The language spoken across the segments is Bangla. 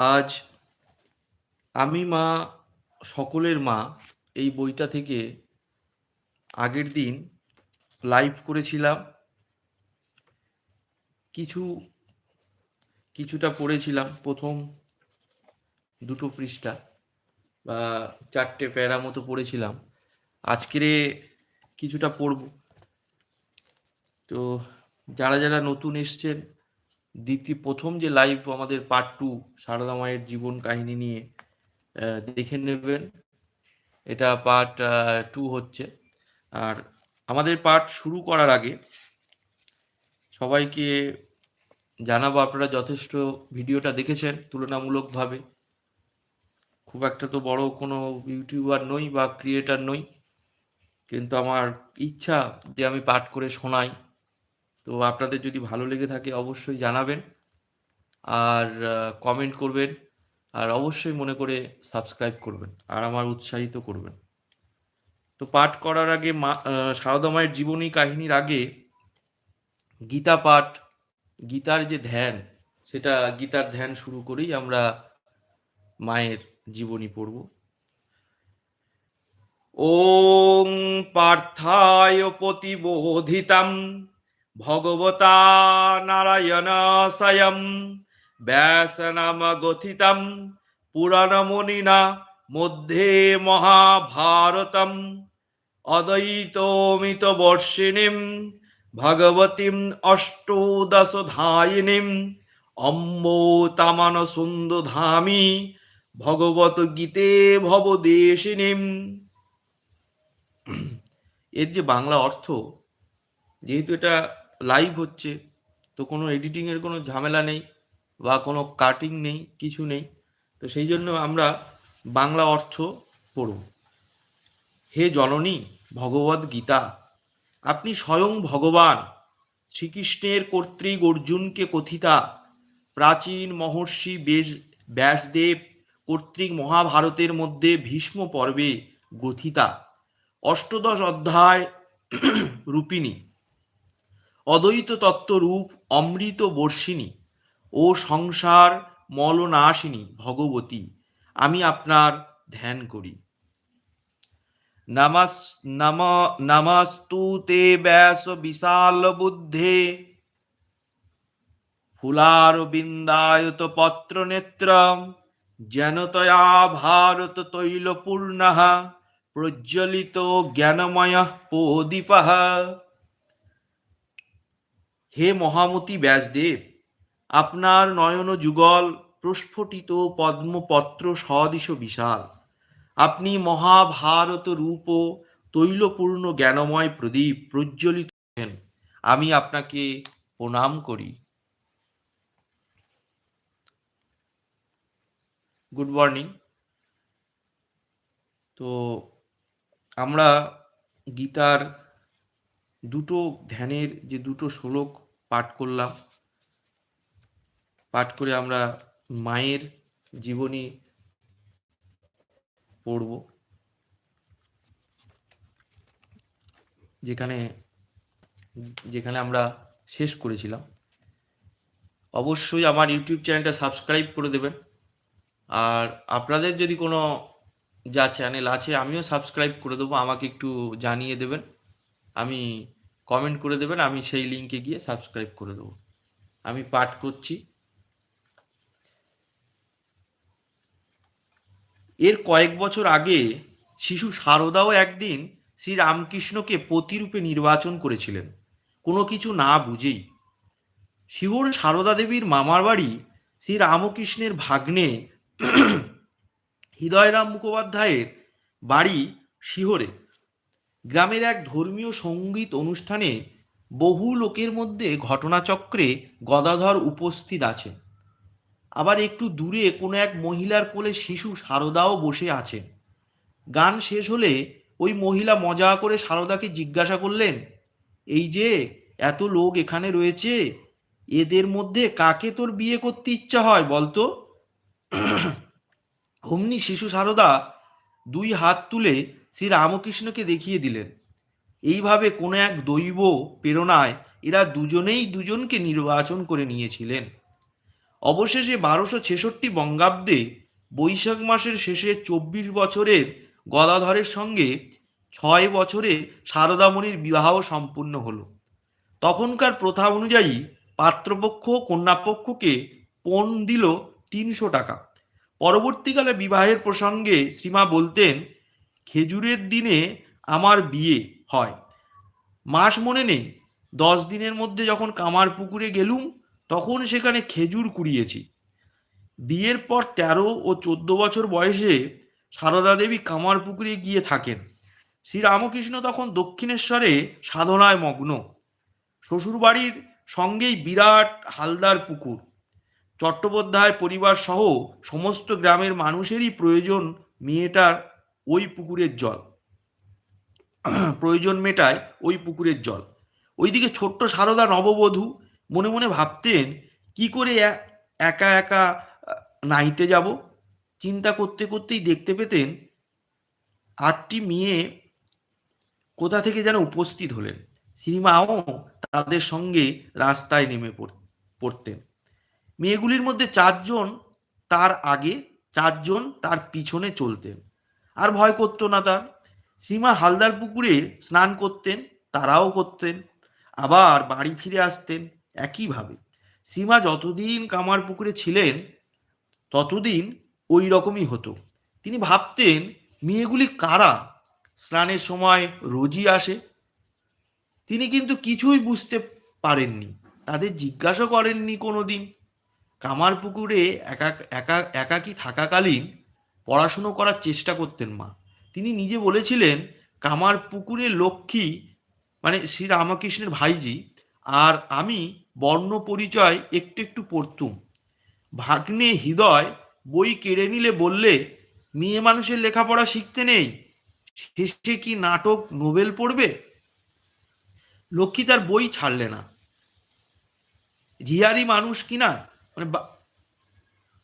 আজ আমি মা সকলের মা এই বইটা থেকে আগের দিন লাইভ করেছিলাম। কিছু, কিছুটা পড়েছিলাম। প্রথম দুটো পৃষ্ঠা বা চারটে প্যারা মতো পড়েছিলাম। আজকেরে কিছুটা পড়ব। তো যারা যারা নতুন এসছেন দ্বিতীয়, প্রথম যে লাইভ আমাদের পার্ট টু সারদা মায়ের জীবন কাহিনী নিয়ে দেখে নেবেন। এটা পার্ট টু হচ্ছে। আর আমাদের পার্ট শুরু করার আগে সবাইকে জানাব, আপনারা যথেষ্ট ভিডিওটা দেখেছেন তুলনামূলকভাবে। খুব একটা তো বড় কোনো ইউটিউবার নই বা ক্রিয়েটার নই। কিন্তু আমার ইচ্ছা যে আমি পাঠ করে শোনাই। তো আপনাদের যদি ভালো লেগে থাকে অবশ্যই জানাবেন আর কমেন্ট করবেন আর অবশ্যই মনে করে সাবস্ক্রাইব করবেন আর আমার উৎসাহিত করবেন। তো পাঠ করার আগে মা মায়ের জীবনী কাহিনীর আগে গীতা পাঠ, গীতার যে ধ্যান, সেটা গীতার ধ্যান শুরু করেই আমরা মায়ের জীবনী পড়ব। ওং পার্থায় প্রতিবোধিতাম ভগবতা স্বয়ং ব্যাসনাম গথিতম পুরাণমণিনা মধ্যে মহাভারতম অদ্বৈতমিত বর্ষিণীম ভগবতীম অষ্টদশধায়িনীম অম্বোতামান সুন্দধামি ভগবত গীতে ভবদেশিনীম এর যে বাংলা অর্থ, যেহেতু এটা লাইভ হচ্ছে, তো কোনো এডিটিংয়ের কোনো ঝামেলা নেই বা কোনো কাটিং নেই, কিছু নেই, তো সেই জন্য আমরা বাংলা অর্থ পড়ব হে জননী ভগবদ গীতা, আপনি স্বয়ং ভগবান, শ্রীকৃষ্ণের কর্তৃক অর্জুনকে কথিতা, প্রাচীন মহর্ষি বেশ ব্যাসদেব কর্তৃক মহাভারতের মধ্যে ভীষ্ম পর্বে গ্রথিতা অষ্টদশ অধ্যায় রূপিণী। অদ্বৈত তত্ত্ব রূপ অমৃত বর্ষিণী ও সংসার মলনাশিনী ভগবতী। আমি আপনার ধ্যান করি। নামাস, নম নমস্তু ব্যাস বিশাল বুদ্ধে। ফুলার বিন্দায়ত পত্র নেত্র জ্ঞানতয়া ভারত তৈলপূর্ণ, প্রজ্বলিত জ্ঞানময় প্রদীপ। হে মহামতি ব্যাসদেব, আপনার নয়ন যুগল প্রস্ফুটিত পদ্মপত্র সদৃশ বিশাল। আপনি মহাভারত রূপ তৈলপূর্ণ জ্ঞানময় প্রদীপ প্রজ্বলিত আমি আপনাকে প্রণাম করি। Good morning. তো আমরা গীতার দুটো ধ্যানের যে দুটো শ্লোক পাঠ করলাম, পাঠ করে আমরা মায়ের জীবনী পড়ব, যেখানে যেখানে আমরা শেষ করেছিলাম। অবশ্যই আমার ইউটিউব চ্যানেলটা সাবস্ক্রাইব করে দেবেন। আর আপনাদের যদি কোনো যা চ্যানেল আছে, আমিও সাবস্ক্রাইব করে দেবো, আমাকে একটু জানিয়ে দেবেন। আমি কমেন্ট করে দেবেন, আমি সেই লিঙ্কে গিয়ে সাবস্ক্রাইব করে দেবো। আমি পাঠ করছি। এর কয়েক বছর আগে শিশু শারদাও একদিন শ্রী রামকৃষ্ণকে পতিরূপে নির্বাচন করেছিলেন। কোনো কিছু না বুঝেই। শিহর সারদা দেবীর মামার বাড়ি শ্রী রামকৃষ্ণের ভাগ্নে হৃদয়রাম মুখোপাধ্যায়ের বাড়ি শিহরে। গ্রামের এক ধর্মীয় সংগীত অনুষ্ঠানে বহু লোকের মধ্যে ঘটনাচক্রে গদাধর উপস্থিত আছে আবার একটু দূরে কোনো এক মহিলার কোলে শিশু সারদাও বসে আছেন। গান শেষ হলে ওই মহিলা মজা করে সারদাকে জিজ্ঞাসা করলেন, এই যে, এত লোক এখানে রয়েছে, এদের মধ্যে কাকে তোর বিয়ে করতে ইচ্ছা হয় বলতো? অমনি শিশু সারদা দুই হাত তুলে শ্রী রামকৃষ্ণকে দেখিয়ে দিলেন। এইভাবে কোনো এক দৈব প্রেরণায় এরা দুজনেই দুজনকে নির্বাচন করে নিয়েছিলেন। অবশেষে বারোশো ছেষট্টি বঙ্গাব্দে বৈশাখ মাসের শেষে চব্বিশ বছরের গদাধরের সঙ্গে ছয় বছরে সারদামণির বিবাহ সম্পূর্ণ হলো। তখনকার প্রথা অনুযায়ী পাত্রপক্ষ কন্যাপক্ষকে পণ দিল তিনশো টাকা। পরবর্তীকালে বিবাহের প্রসঙ্গে শ্রীমা বলতেন খেজুরের দিনে আমার বিয়ে হয়। মাস মনে নেই। দশ দিনের মধ্যে যখন কামার পুকুরে গেলুম, তখন সেখানে খেজুর কুড়িয়েছি। বিয়ের পর তেরো ও চোদ্দ বছর বয়সে সারদা দেবী কামার পুকুরে গিয়ে থাকেন। শ্রীরামকৃষ্ণ তখন দক্ষিণেশ্বরে সাধনায় মগ্ন। শ্বশুরবাড়ির সঙ্গেই বিরাট হালদার পুকুর। চট্টোপাধ্যায় পরিবার সহ সমস্ত গ্রামের মানুষেরই প্রয়োজন মেয়েটার ওই পুকুরের জল। প্রয়োজন মেটায় ওই পুকুরের জল। ওইদিকে ছোট্ট সারদা নববধূ মনে মনে ভাবতেন, কি করে একা একা নাইতে যাব? চিন্তা করতে করতেই দেখতে পেতেন আটটি মেয়ে কোথা থেকে যেন উপস্থিত হলেন। শ্রীমাও তাদের সঙ্গে রাস্তায় নেমে পড়তেন। মেয়েগুলির মধ্যে চারজন তার আগে, চারজন তার পিছনে চলতেন। আর ভয় করতো না তার। শ্রীমা হালদার পুকুরে স্নান করতেন, তারাও করতেন, আবার বাড়ি ফিরে আসতেন একইভাবে। শ্রীমা যতদিন কামার পুকুরে ছিলেন, ততদিন ওই রকমই হতো। তিনি ভাবতেন, মেয়েগুলি কারা? স্নানের সময় রোজই আসে। তিনি কিন্তু কিছুই বুঝতে পারেননি। তাদের জিজ্ঞাসা করেননি কোনো দিন কামার পুকুরে একা একা, একাকী থাকাকালীন পড়াশুনো করার চেষ্টা করতেন মা। তিনি নিজে বলেছিলেন, কামার পুকুরে লক্ষ্মী মানে শ্রী রামকৃষ্ণের ভাইজি আর আমি বর্ণ পরিচয় একটু একটু পড়তুম। ভাগ্নে হৃদয় বই কেড়ে নিলে বললে, মেয়ে মানুষের লেখাপড়া শিখতে নেই, শেষে কি নাটক, নোবেল পড়বে লক্ষ্মী তার বই ছাড়লে না। ঝিয়ারি মানুষ কিনা মানে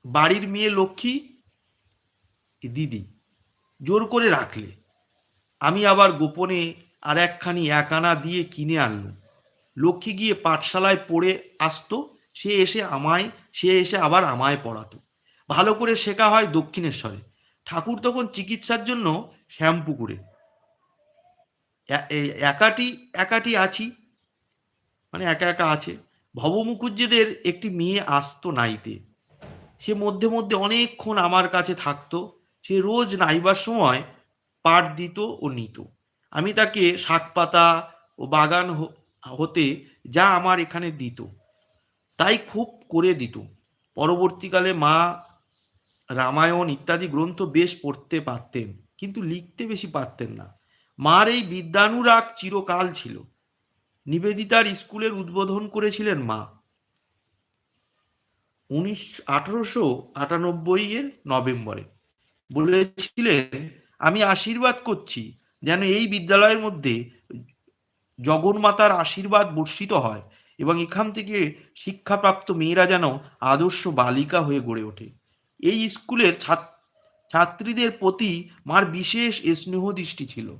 বাড়ির মেয়ে লক্ষ্মী দিদি, জোর করে রাখলে। আমি আবার গোপনে আর একখানি এক আনা দিয়ে কিনে আনলুম। লক্ষ্মী গিয়ে পাঠশালায় পড়ে আসতো, সে এসে আমায়, সে এসে আবার আমায় পড়াতো। ভালো করে শেখা হয় দক্ষিণেশ্বরে। ঠাকুর তখন চিকিৎসার জন্য শ্যামপুকুরে একাটি একাটি আছি। মানে একা একা আছে। ভব মুখুজ্জেদের একটি মেয়ে আসতো নাইতে। সে মধ্যে মধ্যে অনেকক্ষণ আমার কাছে থাকতো। সে রোজ নাইবার সময় পাট দিত ও নিত। আমি তাকে শাক পাতা ও বাগান হতে যা আমার এখানে দিত, তাই খুব করে দিত। পরবর্তীকালে মা রামায়ণ ইত্যাদি গ্রন্থ বেশ পড়তে পারতেন, কিন্তু লিখতে বেশি পারতেন না। মার এই বিদ্যানুরাগ চিরকাল ছিল। নিবেদিতার স্কুলের উদ্বোধন করেছিলেন মা। উনিশ, আঠারোশো আটানব্বই এর নভেম্বরে। বলেছিলেন, আমি আশীর্বাদ করছি যেন এই বিদ্যালয়ের মধ্যে জগন্মাতার আশীর্বাদ বর্ষিত হয় এবং এখান থেকে শিক্ষাপ্রাপ্ত মেয়েরা যেন আদর্শ বালিকা হয়ে গড়ে ওঠে। এই স্কুলের ছাত- ছাত্রীদের প্রতি মার বিশেষ স্নেহ দৃষ্টি ছিল।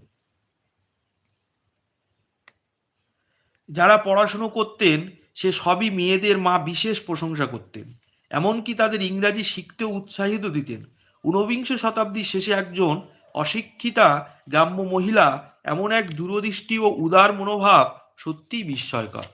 যারা পড়াশুনো করতেন, সে সবই মেয়েদের মা বিশেষ প্রশংসা করতেন। এমনকি তাদের ইংরাজি শিখতেও উৎসাহিত দিতেন। ঊনবিংশ শতাব্দীর শেষে একজন অশিক্ষিতা গ্রাম্য মহিলা এমন এক দূরদৃষ্টি ও উদার মনোভাব সত্যি বিস্ময়কর।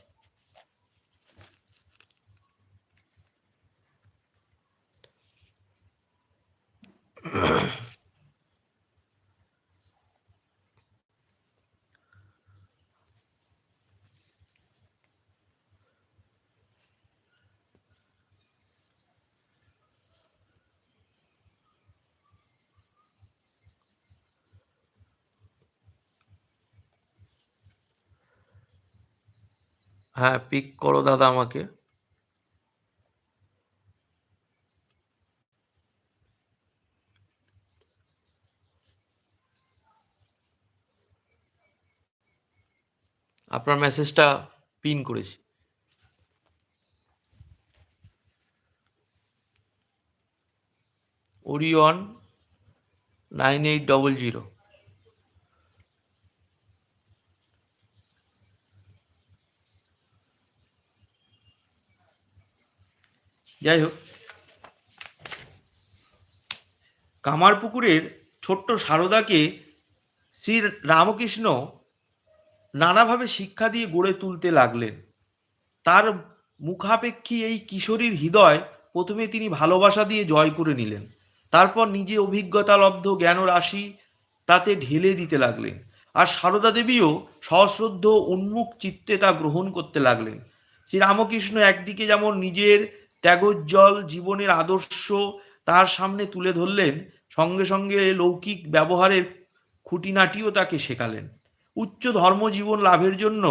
হ্যাঁ পিক করো দাদা আমাকে। আপনার মেসেজটা পিন করেছি। Orion nine eight double zero যাই হোক। কামারপুকুরের ছোট্ট সারদাকে শ্রী রামকৃষ্ণ নানাভাবে শিক্ষা দিয়ে গড়ে তুলতে লাগলেন। তার মুখাপেক্ষী এই কিশোরীর হৃদয় প্রথমে তিনি ভালোবাসা দিয়ে জয় করে নিলেন। তারপর নিজে অভিজ্ঞতালব্ধ জ্ঞান রাশি তাতে ঢেলে দিতে লাগলেন। আর সারদা দেবীও সশ্রদ্ধ উন্মুখ চিত্তে তা গ্রহণ করতে লাগলেন। শ্রী রামকৃষ্ণ একদিকে যেমন নিজের ত্যাগোজ্জ্বল জীবনের আদর্শ তার সামনে তুলে ধরলেন, সঙ্গে সঙ্গে লৌকিক ব্যবহারের খুঁটিনাটিও তাকে শেখালেন। উচ্চ ধর্মজীবন লাভের জন্য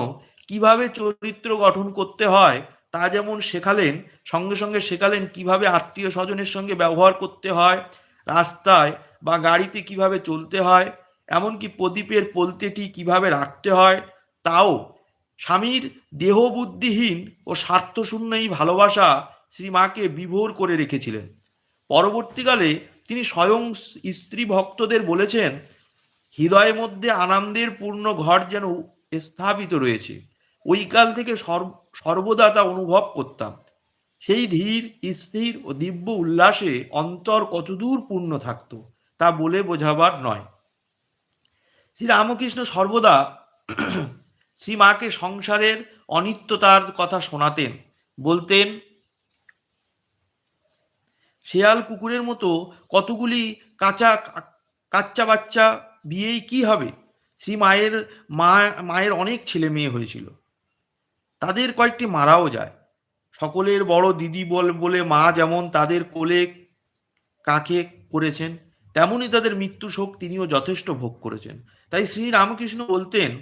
কীভাবে চরিত্র গঠন করতে হয় তা যেমন শেখালেন, সঙ্গে সঙ্গে শেখালেন কীভাবে আত্মীয় স্বজনের সঙ্গে ব্যবহার করতে হয়, রাস্তায় বা গাড়িতে কীভাবে চলতে হয়, এমনকি প্রদীপের পোলতেটি কীভাবে রাখতে হয়, তাও স্বামীর দেহবুদ্ধিহীন ও স্বার্থশূন্য এই ভালোবাসা শ্রীমাকে বিভোর করে রেখেছিলেন। পরবর্তীকালে তিনি স্বয়ং স্ত্রী ভক্তদের বলেছেন হৃদয়ের মধ্যে আনন্দের পূর্ণ ঘর যেন স্থাপিত রয়েছে। ওই কাল থেকে সর্ব- সর্বদা তা অনুভব করতাম। সেই ধীর, স্থির ও দিব্য উল্লাসে অন্তর কতদূর পূর্ণ থাকতো, তা বলে বোঝাবার নয়। শ্রী রামকৃষ্ণ সর্বদা শ্রীমাকে সংসারের অনিত্যতার কথা শোনাতেন, বলতেন শেয়াল কুকুরের মতো কতগুলি কাঁচা কাচ্চা বাচ্চা বিয়েই কি হবে? শ্রী মায়ের মা, মায়ের অনেক ছেলে মেয়ে হয়েছিল। তাদের কয়েকটি মারাও যায়। সকলের বড় দিদি বল, বলে মা যেমন তাদের কোলে কাকে করেছেন, তেমনই তাদের মৃত্যু শোক তিনিও যথেষ্ট ভোগ করেছেন। তাই শ্রী রামকৃষ্ণ বলতেন,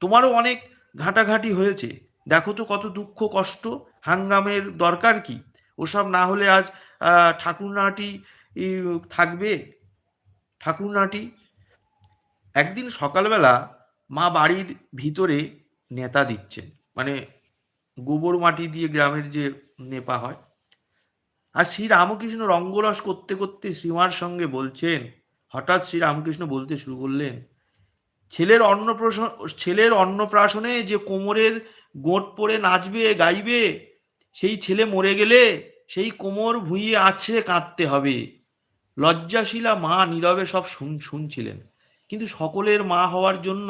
তোমারও অনেক ঘাঁটাঘাঁটি হয়েছে। দেখো তো কত দুঃখ কষ্ট। হাঙ্গামের দরকার কি? ওসব না হলে আজ ঠাকুরনাটি থাকবে? ঠাকুরনাটি? একদিন সকালবেলা মা বাড়ির ভিতরে নেতা দিচ্ছেন। মানে গোবর মাটি দিয়ে গ্রামের যে নেপা হয়। আর শ্রী রামকৃষ্ণ রঙ্গরস করতে করতে শ্রীমার সঙ্গে বলছেন, হঠাৎ শ্রী রামকৃষ্ণ বলতে শুরু করলেন, ছেলের অন্নপ্রাশন, ছেলের অন্নপ্রাশনে যে কোমরের গোট পরে নাচবে, গাইবে সেই ছেলে মরে গেলে সেই কোমর ভুঁইয়ে আছে কাঁদতে হবে। লজ্জাশীলা মা নীরবে সব শুন, শুনছিলেন। কিন্তু সকলের মা হওয়ার জন্য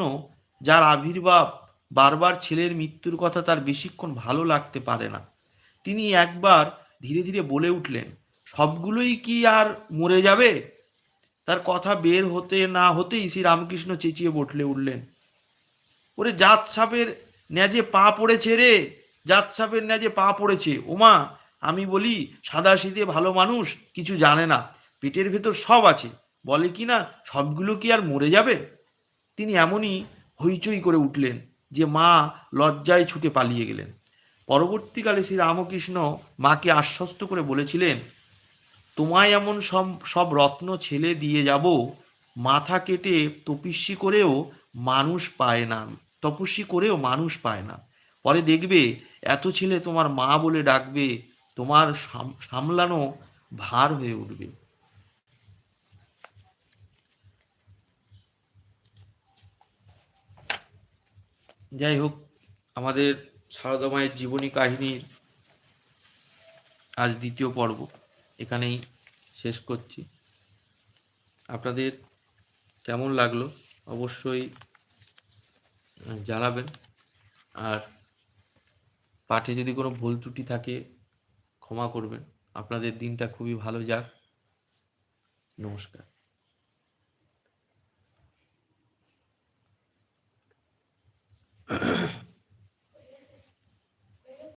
যার আবির্ভাব বারবার ছেলের মৃত্যুর কথা তার বেশিক্ষণ ভালো লাগতে পারে না। তিনি একবার ধীরে ধীরে বলে উঠলেন, সবগুলোই কি আর মরে যাবে? তার কথা বের হতে না হতেই শ্রী রামকৃষ্ণ চেঁচিয়ে বটলে উঠলেন, ওরে জাত সাপের ন্যাজে পা পড়েছে রে! জাত সাপের ন্যাজে পা পড়েছে ওমা আমি বলি, সাদা শীতে ভালো মানুষ কিছু জানে না, পেটের ভেতর সব আছে, বলে কি না, সবগুলো কি আর মরে যাবে? তিনি এমনই হইচই করে উঠলেন, যে মা লজ্জায় ছুটে পালিয়ে গেলেন। পরবর্তীকালে শ্রী রামকৃষ্ণ মাকে আশ্বস্ত করে বলেছিলেন, তোমায় এমন সব সব রত্ন ছেলে দিয়ে যাব, মাথা কেটে তপস্বী করেও মানুষ পায় না, তপস্বী করেও মানুষ পায় না। পরে দেখবে এত ছেলে তোমার মা বলে ডাকবে, তোমার সাম- সামলানো ভার হয়ে উঠবে। যাই হোক, আমাদের সারদা মায়ের জীবনী কাহিনীর আজ দ্বিতীয় পর্ব। এখানেই শেষ করছি। আপনাদের কেমন লাগল অবশ্যই জানাবেন। আর পাঠে যদি কোনো ভুল ত্রুটি থাকে ক্ষমা করবেন। আপনাদের দিনটা খুবই ভালো যাক। নমস্কার।